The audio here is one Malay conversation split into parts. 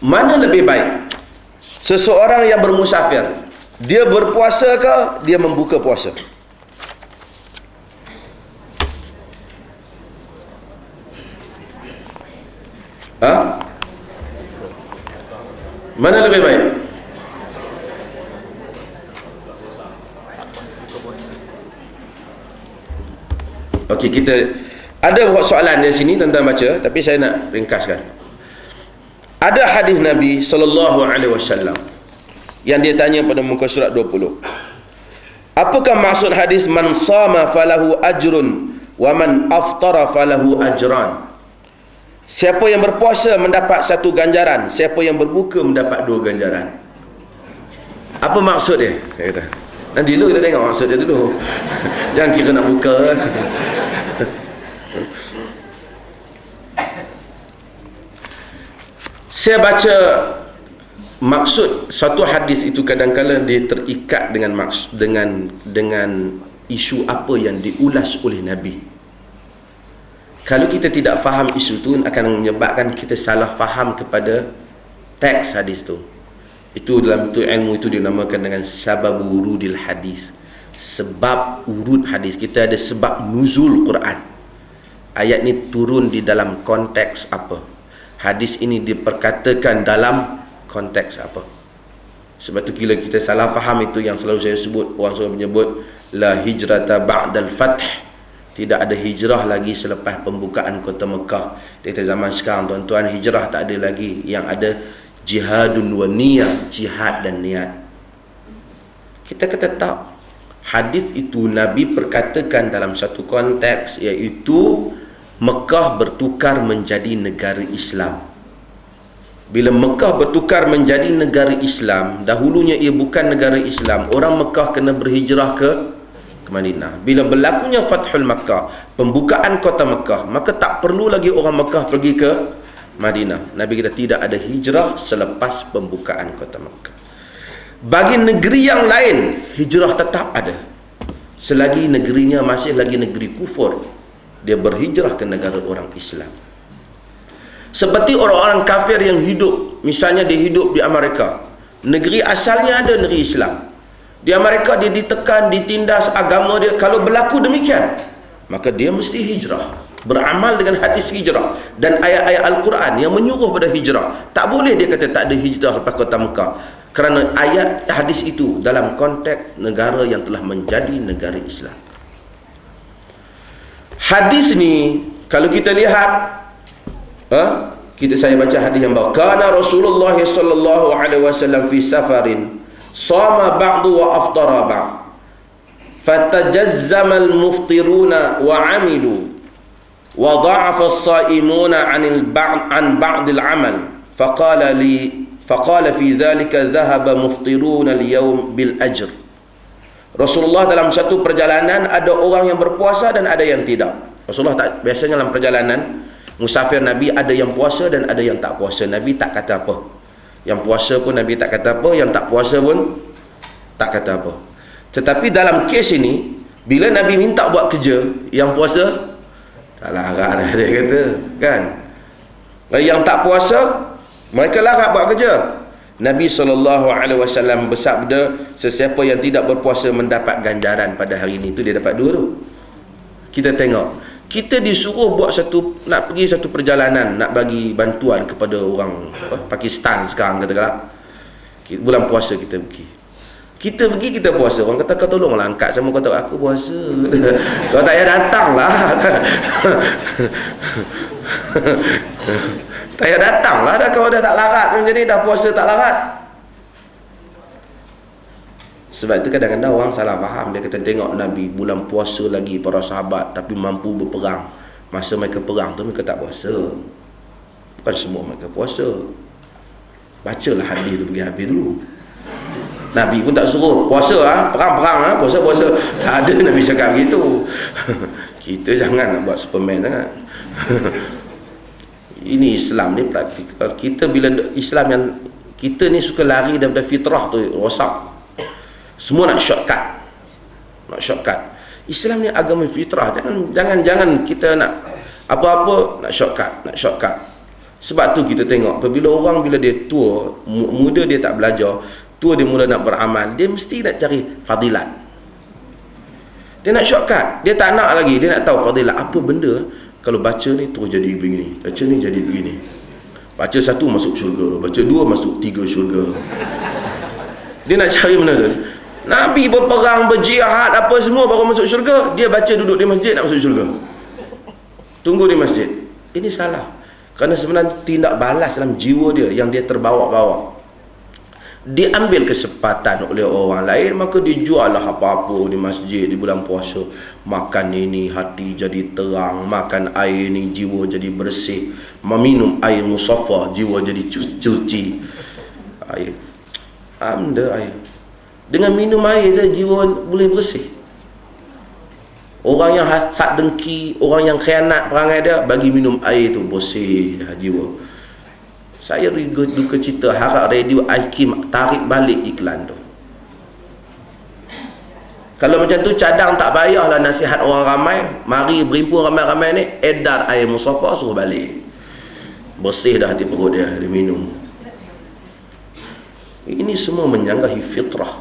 mana lebih baik? Seseorang yang bermusafir dia berpuasa ke dia membuka puasa? Ha? Mana lebih baik? Okey kita ada soalan di sini tentang baca tapi saya nak ringkaskan. Ada hadis Nabi sallallahu alaihi wasallam yang dia tanya pada muka surat 20. Apakah maksud hadis man sama falahu ajrun wa man aftara falahu ajran? Siapa yang berpuasa mendapat satu ganjaran, siapa yang berbuka mendapat dua ganjaran. Apa maksud dia? Kata. Nanti dulu kita tengok maksud dia dulu. Jangan kira nak buka. Saya baca maksud satu hadis itu kadang-kadang dia terikat dengan maksud dengan dengan isu apa yang diulas oleh Nabi. Kalau kita tidak faham isu itu akan menyebabkan kita salah faham kepada teks hadis itu. Itu dalam itu ilmu itu dinamakan dengan sabab urudil hadis. Sebab urut hadis. Kita ada sebab nuzul Quran. Ayat ini turun di dalam konteks apa? Hadis ini diperkatakan dalam konteks apa? Sebab tu bila kita salah faham itu yang selalu saya sebut orang selalu menyebut la hijrata ba'dal fath. Tidak ada hijrah lagi selepas pembukaan kota Mekah. Di zaman sekarang tuan-tuan hijrah tak ada lagi yang ada jihadun wa niyah jihad dan niat. Kita kata tak. Hadis itu Nabi perkatakan dalam satu konteks iaitu Mekah bertukar menjadi negara Islam. Bila Mekah bertukar menjadi negara Islam, dahulunya ia bukan negara Islam. Orang Mekah kena berhijrah ke ke Madinah. Bila berlakunya Fathul Mekah, pembukaan kota Mekah, maka tak perlu lagi orang Mekah pergi ke Madinah. Nabi kita tidak ada hijrah selepas pembukaan kota Mekah. Bagi negeri yang lain, hijrah tetap ada. Selagi negerinya masih lagi negeri kufur, dia berhijrah ke negara orang Islam. Seperti orang-orang kafir yang hidup misalnya dia hidup di Amerika. Negeri asalnya ada negeri Islam. Di Amerika dia ditekan ditindas agama dia kalau berlaku demikian maka dia mesti hijrah. Beramal dengan hadis hijrah dan ayat-ayat Al-Quran yang menyuruh pada hijrah. Tak boleh dia kata tak ada hijrah lepas kota Mekah. Kerana ayat hadis itu dalam konteks negara yang telah menjadi negara Islam hadis ni kalau kita lihat ha, kita saya baca hadis yang bawah kana Rasulullah sallallahu alaihi wasallam fi safarin sama ba'du wa aftara ba'd. Fatajazzama al-muftiruna wa 'amilu wa dha'afa as-sa'imuna 'anil ba'd an ba'd al-'amal faqala li faqala fi dhalika dhahaba muftiruna al-yawm bil ajr Rasulullah dalam satu perjalanan ada orang yang berpuasa dan ada yang tidak. Rasulullah tak biasanya dalam perjalanan musafir Nabi ada yang puasa dan ada yang tak puasa. Nabi tak kata apa. Yang puasa pun Nabi tak kata apa, yang tak puasa pun tak kata apa. Tetapi dalam kes ini bila Nabi minta buat kerja, yang puasa tak larat dia kata, kan? Yang tak puasa mereka larat buat kerja. Nabi SAW bersabda sesiapa yang tidak berpuasa mendapat ganjaran pada hari ini. Itu dia dapat dua tu. Kita tengok. Kita disuruh buat satu nak pergi satu perjalanan nak bagi bantuan kepada orang apa, Pakistan sekarang katakanlah bulan puasa kita pergi. Kita pergi kita puasa. Orang kata kau tolonglah angkat. Sama kata aku puasa. Kau tak payah datang lah Tak payah datang lah dah kalau dah tak larat Jadi dah puasa tak larat. Sebab itu kadang-kadang orang salah faham. Dia kata tengok Nabi bulan puasa lagi para sahabat Tapi mampu berperang. Masa mereka perang tu mereka tak puasa. Bukan semua mereka puasa. Bacalah hadis tu pergi habis dulu. Nabi pun tak suruh puasa ah perang-perang ah puasa-puasa tak ada Nabi cakap begitu. Kita jangan nak buat superman sangat ini Islam ni praktikal kita bila Islam yang kita ni suka lari daripada fitrah tu rosak. Semua nak shortcut. Nak shortcut. Islam ni agama fitrah. Jangan jangan jangan kita nak apa-apa nak shortcut nak shortcut. Sebab tu kita tengok apabila orang bila dia tua muda dia tak belajar tua dia mula nak beramal dia mesti nak cari fadilat. Dia nak shortcut. Dia tak nak lagi. Dia nak tahu fadilat. Apa benda kalau baca ni terus jadi begini baca ni jadi begini baca satu masuk syurga baca dua masuk tiga syurga dia nak cari mana tu Nabi berperang, berjihad, apa semua baru masuk syurga. Dia baca duduk di masjid nak masuk syurga. Tunggu di masjid. Ini salah. Kerana sebenarnya tindak balas dalam jiwa dia yang dia terbawa-bawa. Diambil kesempatan oleh orang lain, maka dijual lah apa-apa di masjid di bulan puasa. Makan ini, hati jadi terang. Makan air ini, jiwa jadi bersih. Meminum air musafa, jiwa jadi cuci. Air. Anda air. Dengan minum air saja jiwa boleh bersih. Orang yang hasad dengki, orang yang khianat perangai dia bagi minum air tu bersih jiwa. Saya duka cita harap radio Aikim tarik balik iklan tu. Kalau macam tu cadang tak payahlah nasihat orang ramai, mari berimpun ramai-ramai ni edar air musafa suruh balik. Bersih dah hati perut dia dia minum. Ini semua menyanggahi fitrah.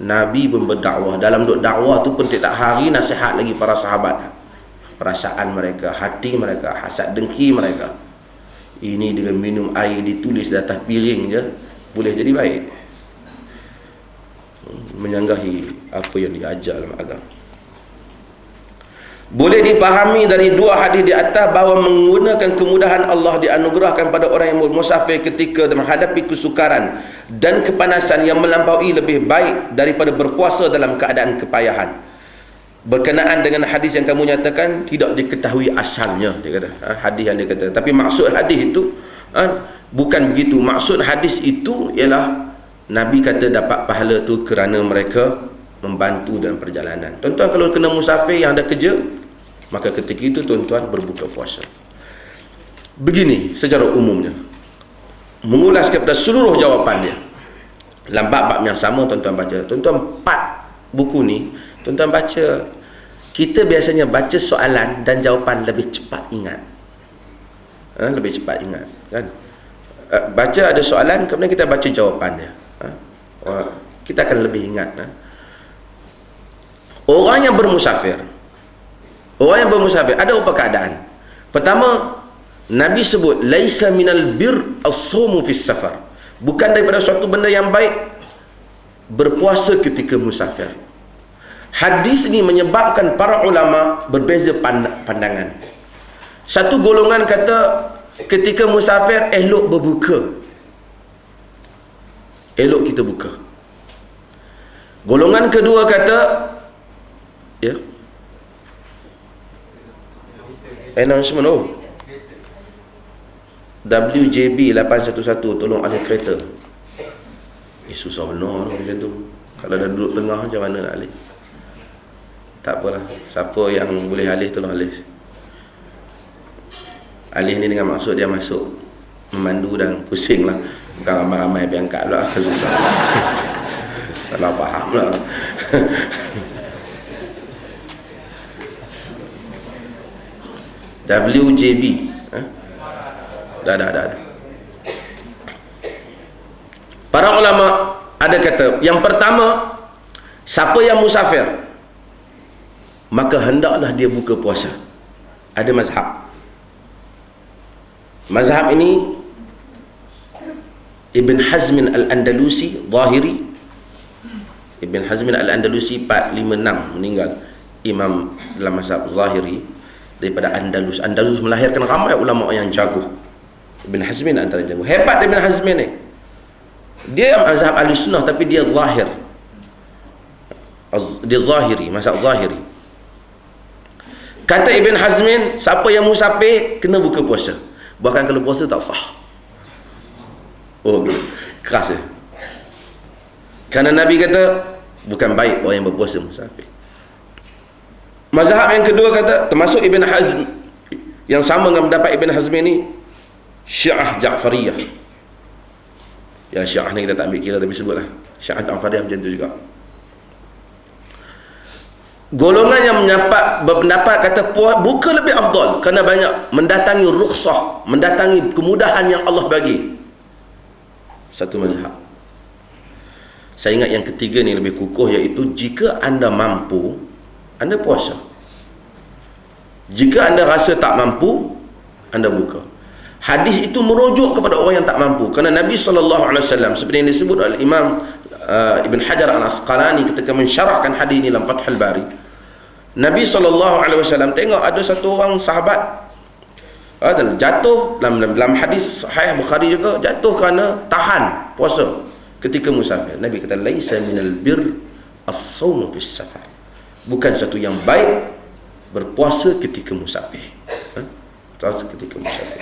Nabi pun berdakwah dalam duk dakwah tu pun tidak hari nasihat lagi para sahabat perasaan mereka hati mereka hasad dengki mereka ini dengan minum air ditulis di atas piring je boleh jadi baik menyanggahi apa yang diajar dalam agama boleh difahami dari dua hadis di atas bahawa menggunakan kemudahan Allah dianugerahkan pada orang yang musafir ketika menghadapi kesukaran dan kepanasan yang melampaui lebih baik daripada berpuasa dalam keadaan kepayahan. Berkenaan dengan hadis yang kamu nyatakan tidak diketahui asalnya dia kata. Ha, hadis yang dia kata. Tapi maksud hadis itu ha, bukan begitu. Maksud hadis itu ialah Nabi kata dapat pahala tu kerana mereka membantu dalam perjalanan. Tuan-tuan kalau kena musafir yang ada kerja, maka ketika itu tuan-tuan berbuka puasa begini secara umumnya mengulas kepada seluruh jawapan dia dalam bab-bab yang sama tuan-tuan baca tuan-tuan empat buku ni tuan-tuan baca kita biasanya baca soalan dan jawapan lebih cepat ingat ha, lebih cepat ingat kan uh, baca ada soalan kemudian kita baca jawapan dia ha? kita akan lebih ingat ha? orang yang bermusafir Orang yang bermusafir ada apa keadaan? Pertama, Nabi sebut laisa minal bir as-sumu fis safar. Bukan daripada suatu benda yang baik berpuasa ketika musafir. Hadis ini menyebabkan para ulama berbeza pandangan. Satu golongan kata ketika musafir elok berbuka. Elok kita buka. Golongan kedua kata ya, announcement oh WJB 811 tolong ada kereta eh susah benar macam tu kalau dah duduk tengah macam mana nak alih tak apalah. Siapa yang boleh alih tolong alih. Alih ni dengan maksud dia masuk memandu dan pusing lah. Bukan ramai-ramai pergi angkat pula. Susah. Salah faham lah. WJB eh? dah dah dah. Para ulama ada kata yang pertama siapa yang musafir maka hendaklah dia buka puasa ada mazhab mazhab ini Ibn Hazmin Al-Andalusi Zahiri Ibn Hazmin Al-Andalusi 456 meninggal Imam dalam mazhab Zahiri daripada Andalus. Andalus melahirkan ramai ulama yang jago. Ibn Hazmin antara jago. Hebat Ibn Hazmin ni. Dia mazhab ahli sunnah tapi dia zahir. Dia zahiri, mazhab zahiri. Kata Ibn Hazmin, siapa yang musafir kena buka puasa. Bahkan kalau puasa tak sah. Oh, keras ya. Kerana Nabi kata, bukan baik orang yang berpuasa musafir. Mazhab yang kedua kata termasuk Ibn Hazm yang sama dengan pendapat Ibn Hazm ini Syiah Ja'fariyah. Ya Syiah ni kita tak ambil kira tapi sebutlah. Syiah Ja'fariyah macam tu juga. Golongan yang mendapat berpendapat kata buka lebih afdal kerana banyak mendatangi rukhsah mendatangi kemudahan yang Allah bagi. Satu mazhab. Saya ingat yang ketiga ni lebih kukuh iaitu jika anda mampu anda puasa. Jika anda rasa tak mampu anda buka. Hadis itu merujuk kepada orang yang tak mampu. Kerana Nabi SAW seperti yang disebut oleh Imam uh, Ibn Hajar Al-Asqalani ketika mensyarahkan hadis ini dalam Fathul Bari Nabi SAW tengok ada satu orang sahabat. Ada jatuh dalam, dalam hadis sahih Bukhari juga jatuh kerana tahan puasa ketika musafir. Nabi kata laisa minal bir as-sawm fi safar. Bukan satu yang baik berpuasa ketika musafir. Ha? ketika musafir